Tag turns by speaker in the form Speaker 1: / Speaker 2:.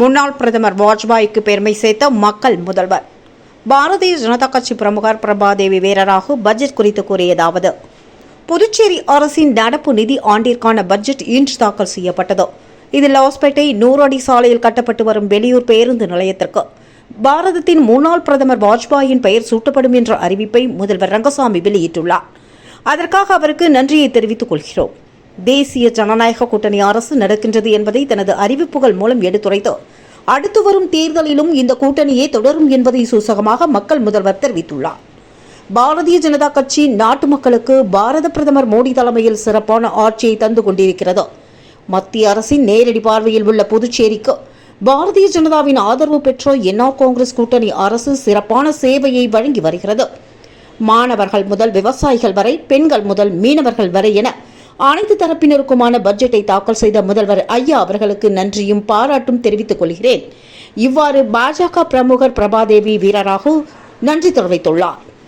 Speaker 1: முன்னாள் பிரதமர் வாஜ்பாய்க்கு பெருமை சேர்த்த மக்கள் முதல்வர். பாரதிய ஜனதா கட்சி பிரமுகர் பிரபாதேவி வீரராகு பட்ஜெட் குறித்து கூறியதாவது புதுச்சேரி அரசின் நடப்பு நிதி ஆண்டிற்கான பட்ஜெட் இன்று தாக்கல் செய்யப்பட்டது. இதில் லாஸ்பேட்டை நூறு அடி சாலையில் கட்டப்பட்டு வரும் வெளியூர் பேருந்து நிலையத்திற்கு. பாரதத்தின் முன்னாள் பிரதமர் வாஜ்பாயின் பெயர் சூட்டப்படும் என்ற அறிவிப்பை முதல்வர் ரங்கசாமி வெளியிட்டுள்ளார். அதற்காக அவருக்கு நன்றியை தெரிவித்துக் கொள்கிறோம். தேசிய ஜனநாயக கூட்டணி அரசு நடக்கின்றது என்பதை தனது அறிவிப்புகள் மூலம் எடுத்துரைத்து அடுத்து வரும் தேர்தலிலும் இந்த கூட்டணியே தொடரும் என்பதை சூசகமாக மக்கள் முதல்வர் தெரிவித்துள்ளார். பாரதிய ஜனதா கட்சி நாட்டு மக்களுக்கு பாரத பிரதமர் மோடி தலைமையில் சிறப்பான ஆட்சியை தந்து கொண்டிருக்கிறது. மத்திய அரசின் நேரடி பார்வையில் உள்ள புதுச்சேரிக்கு பாரதிய ஜனதாவின் ஆதரவு பெற்ற என்ஆர் காங்கிரஸ் கூட்டணி அரசு சிறப்பான சேவையை வழங்கி வருகிறது. மாணவர்கள் முதல் விவசாயிகள் வரை பெண்கள் முதல் மீனவர்கள் வரை என அனைத்து தரப்பினருக்குமான பட்ஜெட்டை தாக்கல் செய்த முதல்வர் ஐயா அவர்களுக்கு நன்றியும் பாராட்டும் தெரிவித்துக் கொள்கிறேன். இவ்வாறு பாஜக பிரமுகர் பிரபாதேவி வீரராகு நன்றி தெரிவித்துள்ளார்.